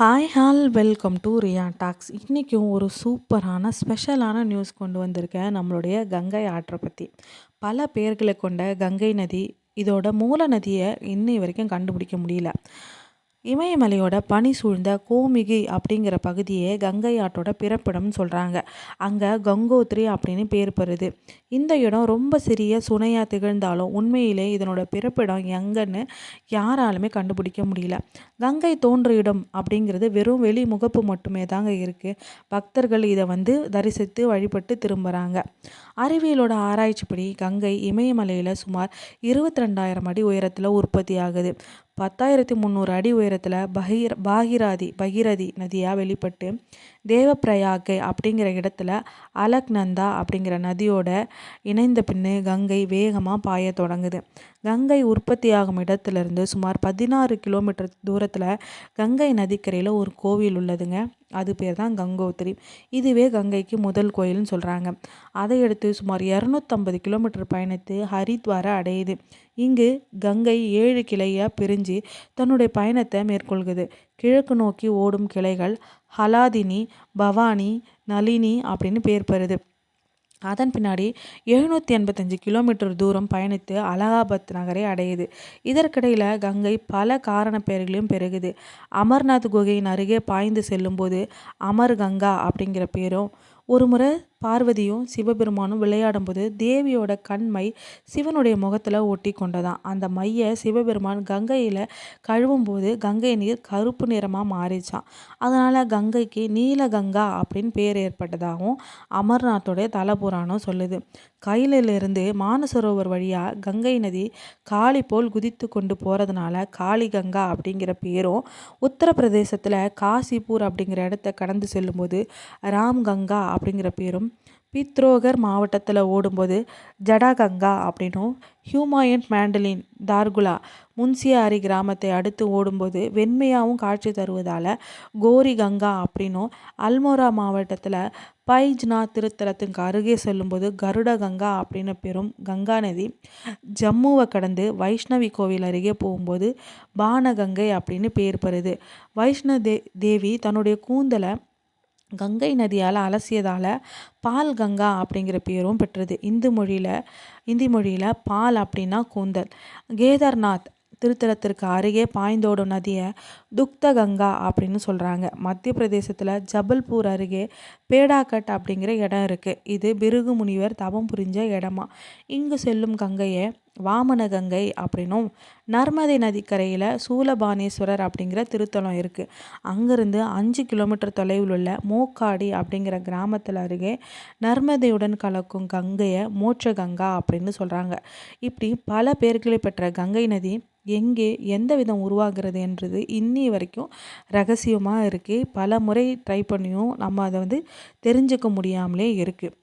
Hi all welcome to Riya talks இன்றைக்கும் ஒரு சூப்பரான ஸ்பெஷலான நியூஸ் கொண்டு வந்திருக்கேன் நம்மளுடைய கங்கை ஆற்றை பற்றி பல பேர்களை கொண்ட கங்கை நதி இதோட மூல நதியை இன்னை வரைக்கும் கண்டுபிடிக்க முடியல. இமயமலையோட பனி சூழ்ந்த கோமிகி அப்படிங்கிற பகுதியே கங்கை ஆட்டோட பிறப்பிடம்னு சொல்கிறாங்க அங்கே கங்கோத்ரி அப்படின்னு பேர் பெறுது. இந்த இடம் ரொம்ப சிறிய சுனையாக திகழ்ந்தாலும் உண்மையிலே இதனோட பிறப்பிடம் எங்கன்னு யாராலுமே கண்டுபிடிக்க முடியல. கங்கை தோன்ற இடம் அப்படிங்கிறது வெறும் வெளி முகப்பு மட்டுமே தாங்க இருக்குது பக்தர்கள் இதை வந்து தரிசித்து வழிபட்டு திரும்புகிறாங்க அறிவியலோட ஆராய்ச்சிப்படி கங்கை இமயமலையில் சுமார் இருபத்தி ரெண்டாயிரம் அடி உயரத்தில் உற்பத்தி ஆகுது. பத்தாயிரத்தி முந்நூறு அடி உயரத்தில் பகீர் பாகிராதி பகிரதி நதியாக வெளிப்பட்டு தேவப்பிரயாகை அப்படிங்கிற இடத்துல அலக்நந்தா அப்படிங்கிற நதியோட இணைந்த பின்னு கங்கை வேகமாக பாய தொடங்குது. கங்கை உற்பத்தியாகும் இடத்துலேருந்து சுமார் பதினாறு கிலோமீட்டர் தூரத்தில் கங்கை நதிக்கரையில் ஒரு கோவில் உள்ளதுங்க. அது பேர் தான் கங்கோத்திரி. இதுவே கங்கைக்கு முதல் கோயில்னு சொல்கிறாங்க அதை அடுத்து சுமார் இரநூத்தம்பது கிலோமீட்டர் பயணித்து ஹரித்வாரை அடையுது. இங்கு கங்கை ஏழு கிளையாக பிரிஞ்சு தன்னுடைய பயணத்தை மேற்கொள்குது. கிழக்கு நோக்கி ஓடும் கிளைகள் ஹலாதினி பவானி நளினி அப்படின்னு பேர் பெறுது. அதன் பின்னாடி எழுநூற்றி எண்பத்தஞ்சு கிலோமீட்டர் தூரம் பயணித்து அலகாபாத் நகரை அடையுது. இதற்கிடையில் கங்கை பல காரண பெயர்களையும் பெருகுது. அமர்நாத் குகையின் அருகே பாய்ந்து செல்லும்போது அமர் கங்கா அப்படிங்கிற பேரும் ஒரு முறை பார்வதியும் சிவபெருமானும் விளையாடும்போது தேவியோட கண்மை சிவனுடைய முகத்தில் ஒட்டி கொண்டதான் அந்த மையை சிவபெருமான் கங்கையில் கழுவும்போது கங்கை நீர் கருப்பு நிறமாக மாறிச்சான் அதனால் கங்கைக்கு நீலகங்கா அப்படின்னு பேர் ஏற்பட்டதாகவும் அமர்நாத்தோடைய தலபுராணம் சொல்லுது. கையிலிருந்து மானசரோவர் வழியாக கங்கை நதி காளி போல் குதித்து கொண்டு போகிறதுனால காளி கங்கா அப்படிங்கிற பேரும் உத்தரப்பிரதேசத்தில் காசிபூர் அப்படிங்கிற இடத்த கடந்து செல்லும்போது ராம் கங்கா அப்படிங்கிற பேரும் பித்ரோகர் மாவட்டத்தில் ஓடும்போது ஜடாகங்கா அப்படின்னும் ஹியூமாயன் மேண்டலின் தார்குலா முன்சியாரி கிராமத்தை அடுத்து ஓடும்போது வெண்மையாகவும் காட்சி தருவதால் கோரி கங்கா அப்படின்னும் அல்மோரா மாவட்டத்தில் பைஜ்னா திருத்தலத்துக்கு அருகே செல்லும்போது கருட கங்கா அப்படின்னு பெறும் கங்கா நதி ஜம்முவை கடந்து வைஷ்ணவி கோவில் அருகே போகும்போது பானகங்கை அப்படின்னு பேர் பெறுது. வைஷ்ண தே தேவி தன்னுடைய கூந்தலை கங்கை நதியால் அலசியதால் பால் கங்கா அப்படிங்கிற பேரும் பெற்றது. இந்து மொழியில் இந்தி மொழியில் பால் அப்படின்னா கூந்தல். கேதார்நாத் திருத்தலத்திற்கு அருகே பாய்ந்தோடும் நதியை துக்த கங்கா அப்படின்னு சொல்கிறாங்க மத்திய பிரதேசத்தில் ஜபல்பூர் அருகே பேடாகட் அப்படிங்கிற இடம் இருக்குது இது பிருகு முனிவர் தவம் புரிஞ்ச இடமா. இங்கு செல்லும் கங்கையை வாமனகங்கை அப்படின்னும் நர்மதை நதிக்கரையில் சூலபானேஸ்வரர் அப்படிங்கிற திருத்தலம் இருக்குது அங்கேருந்து அஞ்சு கிலோமீட்டர் தொலைவில் உள்ள மோக்காடி அப்படிங்கிற கிராமத்தில் அருகே நர்மதையுடன் கலக்கும் கங்கையை மோட்ச கங்கா அப்படின்னு சொல்கிறாங்க இப்படி பல பேர்களை பெற்ற கங்கை நதி எங்கே எந்த விதம் உருவாகிறது என்றது இன்னி வரைக்கும் ரகசியமாக இருக்குது பல முறை ட்ரை பண்ணியும் நம்ம அதை வந்து தெரிஞ்சுக்க முடியாமலே இருக்குது